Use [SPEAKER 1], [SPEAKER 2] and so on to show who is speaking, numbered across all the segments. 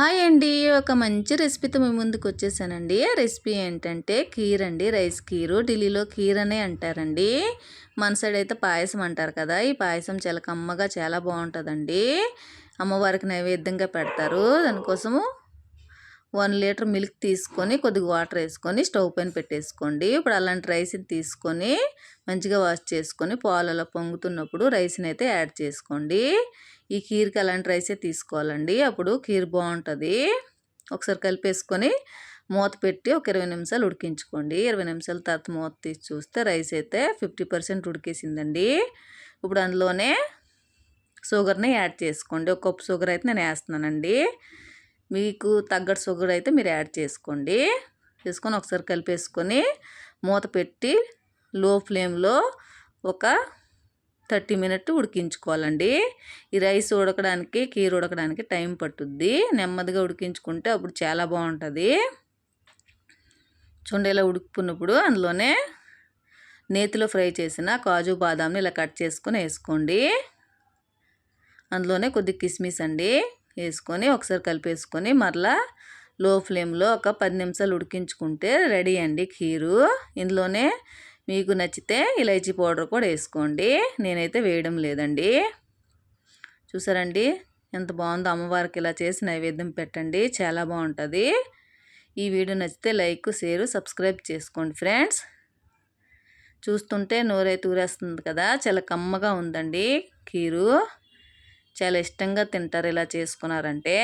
[SPEAKER 1] Hi అండి. ఒక మంచి రెసిపీతో మీ ముందుకు వచ్చేసానండి. ఆ రెసిపీ ఏంటంటే కీర్ అండి రైస్ కీరు. ఢిల్లీలో కీర్ అనే అంటారండి. మన సైడ్ అయితే పాయసం అంటారు కదా. ఈ పాయసం చాలా కమ్మగా చాలా బాగుంటుందండి. అమ్మవారికి నైవేద్యంగా పెడతారు. దానికోసము వన్ లీటర్ మిల్క్ తీసుకొని కొద్దిగా వాటర్ వేసుకొని స్టవ్ పైన పెట్టేసుకోండి. ఇప్పుడు అలాంటి రైస్ని తీసుకొని మంచిగా వాష్ చేసుకొని పాలు అలా పొంగుతున్నప్పుడు రైస్ని అయితే యాడ్ చేసుకోండి. ఈ కీర్కి అలాంటి రైసే తీసుకోవాలండి. అప్పుడు కీర్ బాగుంటుంది. ఒకసారి కలిపేసుకొని మూత పెట్టి ఒక ఇరవై నిమిషాలు ఉడికించుకోండి. ఇరవై నిమిషాల తర్వాత మూత తీసి చూస్తే రైస్ అయితే ఫిఫ్టీ పర్సెంట్ ఉడికేసిందండి. ఇప్పుడు అందులోనే షుగర్ని యాడ్ చేసుకోండి. ఒక కప్పు షుగర్ అయితే నేను వేస్తున్నానండి. మీకు తగ్గట్టు షుగర్ అయితే మీరు యాడ్ చేసుకోండి. చేసుకొని ఒకసారి కలిపేసుకొని మూత పెట్టి లో ఫ్లేమ్లో ఒక థర్టీ మినిట్ ఉడికించుకోవాలండి. ఈ రైస్ ఉడకడానికి కీర ఉడకడానికి టైం పట్టుద్ది. నెమ్మదిగా ఉడికించుకుంటే అప్పుడు చాలా బాగుంటుంది. చుండేలా ఉడికిపోయినప్పుడు అందులోనే నేతిలో ఫ్రై చేసిన కాజు బాదాంని ఇలా కట్ చేసుకొని వేసుకోండి. అందులోనే కొద్ది కిస్మిస్ అండి. వేసుకొని ఒకసారి కలిపేసుకొని మరలా లో ఫ్లేమ్లో ఒక పది నిమిషాలు ఉడికించుకుంటే రెడీ అండి ఖీరు ఇందులోనే మీకు నచ్చితే ఇలైచీ పౌడర్ కూడా వేసుకోండి. నేనైతే వేయడం లేదండి. చూసారండి? ఎంత బాగుందో అమ్మవారికి ఇలా చేసి నైవేద్యం పెట్టండి. చాలా బాగుంటుంది. ఈ వీడియో నచ్చితే లైక్ షేర్ సబ్స్క్రైబ్ చేసుకోండి ఫ్రెండ్స్. చూస్తుంటే నోరైతే ఊరేస్తుంది కదా? చాలా కమ్మగా ఉందండి కీరు. చాలా ఇష్టంగా తింటారు ఇలా చేసుకున్నారంటే.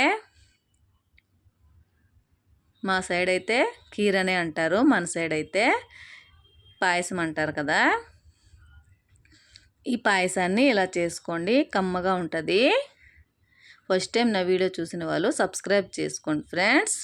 [SPEAKER 1] మా సైడ్ అయితే కీర్ అనే అంటారు మన సైడ్ అయితే పాయసం అంటారు కదా. ఈ పాయసాన్ని ఇలా చేసుకోండి కమ్మగా ఉంటుంది. ఫస్ట్ టైం నా వీడియో చూసిన వాళ్ళు సబ్స్క్రైబ్ చేసుకోండి ఫ్రెండ్స్